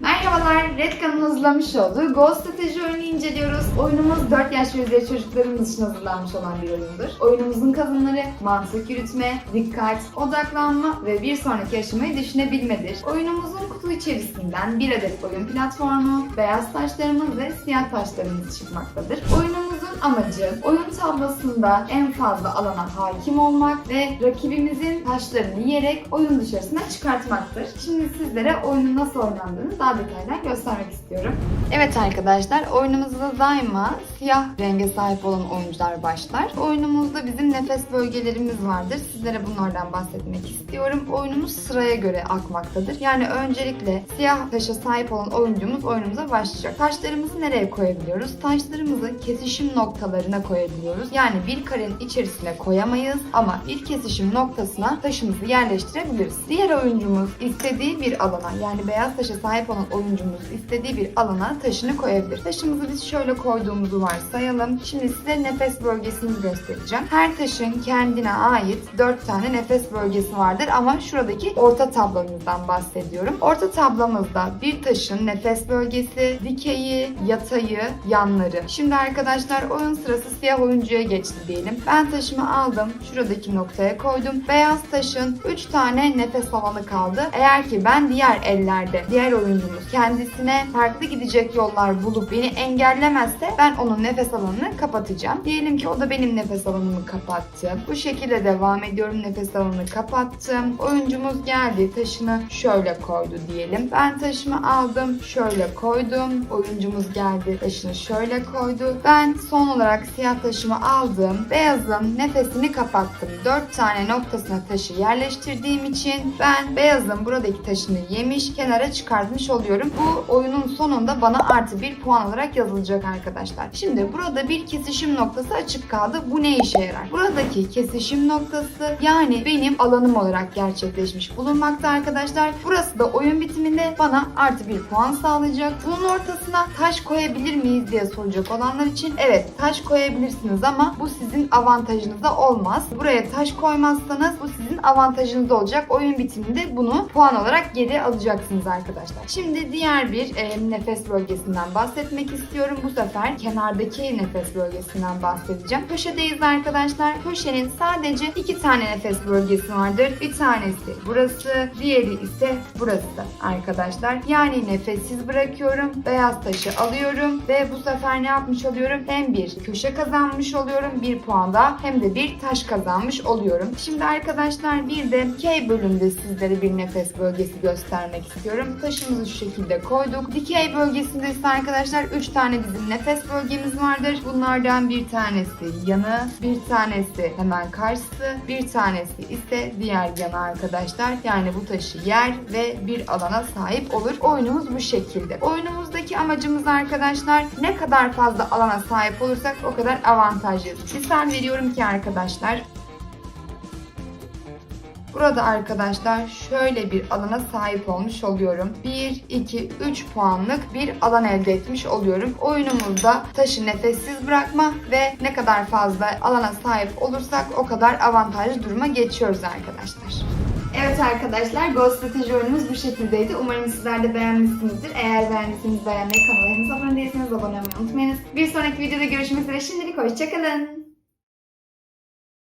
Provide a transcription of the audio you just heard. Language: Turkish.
Merhabalar, Redcan'ın hazırlamış olduğu Ghost Strateji oyunu inceliyoruz. Oyunumuz 4 yaş ve üzeri çocuklarımız için hazırlanmış olan bir oyundur. Oyunumuzun kazanımları mantık yürütme, dikkat, odaklanma ve bir sonraki aşamayı düşünebilmedir. Oyunumuzun kutu içerisinden bir adet oyun platformu, beyaz taşlarımız ve siyah taşlarımız çıkmaktadır. Oyunumuzun amacı oyun tablosunda en fazla alana hakim olmak ve rakibimizin taşlarını yiyerek oyun dışarısına çıkartmaktır. Şimdi sizlere oyunun nasıl oynandığını daha detaylı göstermek istiyorum. Evet arkadaşlar oyunumuzda daima siyah renge sahip olan oyuncular başlar. Oyunumuzda bizim nefes bölgelerimiz vardır. Sizlere bunlardan bahsetmek istiyorum. Oyunumuz sıraya göre akmaktadır. Yani öncelikle siyah taşa sahip olan oyuncumuz oyunumuza başlayacak. Taşlarımızı nereye koyabiliyoruz? Taşlarımızı kesişim noktalarına koyabiliyoruz. Yani bir karenin içerisine koyamayız ama bir kesişim noktasına taşımızı yerleştirebiliriz. Diğer oyuncumuz istediği bir alana yani beyaz taşa sahip olan oyuncumuz istediği bir alana taşını koyabilir. Taşımızı biz şöyle koyduğumuzu varsayalım. Şimdi size nefes bölgesini göstereceğim. Her taşın kendine ait 4 tane nefes bölgesi vardır ama şuradaki orta tablomuzdan bahsediyorum. Orta tablomuzda bir taşın nefes bölgesi, dikeyi, yatayı, yanları. Şimdi arkadaşlar oyun sırası siyah oyuncuya geçti diyelim. Ben taşımı aldım. Şuradaki noktaya koydum. Beyaz taşın 3 tane nefes alanı kaldı. Eğer ki ben diğer ellerde, diğer oyuncumuz kendisine farklı gidecek yollar bulup beni engellemezse ben onun nefes alanını kapatacağım. Diyelim ki o da benim nefes alanımı kapattı. Bu şekilde devam ediyorum. Nefes alanını kapattım. Oyuncumuz geldi. Taşını şöyle koydu diyelim. Ben taşımı aldım. Şöyle koydum. Oyuncumuz geldi. Taşını şöyle koydu. Ben son olarak siyah taşımı aldım. Beyazın nefesini kapattım. 4 tane noktasına taşı yerleştirdiğim için ben beyazın buradaki taşını yemiş, kenara çıkartmış oluyorum. Bu oyunun sonunda bana artı bir puan olarak yazılacak arkadaşlar. Şimdi burada bir kesişim noktası açık kaldı. Bu ne işe yarar? Buradaki kesişim noktası yani benim alanım olarak gerçekleşmiş bulunmakta arkadaşlar. Burası da oyun bitiminde bana artı bir puan sağlayacak. Bunun ortasına taş koyabilir miyiz diye soracak olanlar için evet taş koyabilirsiniz ama bu sizin avantajınıza olmaz. Buraya taş koymazsanız bu sizin avantajınız olacak. Oyun bitiminde bunu puan olarak geri alacaksınız arkadaşlar. Şimdi diğer bir e, nefes bölgesinden bahsetmek istiyorum. Bu sefer kenardaki nefes bölgesinden bahsedeceğim. Köşedeyiz arkadaşlar. Köşenin sadece iki tane nefes bölgesi vardır. Bir tanesi burası, diğeri ise burası arkadaşlar. Yani nefessiz bırakıyorum. Beyaz taşı alıyorum ve bu sefer ne yapmış oluyorum? Hem bir köşe kazanmış oluyorum bir puan daha hem de bir taş kazanmış oluyorum. Şimdi arkadaşlar bir de K bölümde sizlere bir nefes bölgesi göstermek istiyorum. Taşımızı şu şekilde koyduk. Dikey bölgesinde ise arkadaşlar 3 tane bizim nefes bölgemiz vardır. Bunlardan bir tanesi yanı, bir tanesi hemen karşısı, bir tanesi ise diğer yanı arkadaşlar. Yani bu taşı yer ve bir alana sahip olur. Oyunumuz bu şekilde. Oyunumuzdaki amacımız arkadaşlar ne kadar fazla alana sahip olursak o kadar avantajlıyız. Misal veriyorum ki arkadaşlar Burada arkadaşlar şöyle bir alana sahip olmuş oluyorum. 1, 2, 3 puanlık bir alan elde etmiş oluyorum. Oyunumuzda taşı nefessiz bırakma ve ne kadar fazla alana sahip olursak o kadar avantajlı duruma geçiyoruz arkadaşlar. Evet arkadaşlar Ghost Strateji oyunumuz bu şekildeydi. Umarım sizler de beğenmişsinizdir. Eğer beğendiyseniz beğenmeyi, kanala henüz abone değilseniz abone olmayı unutmayınız. Bir sonraki videoda görüşmek üzere. Şimdilik hoşçakalın.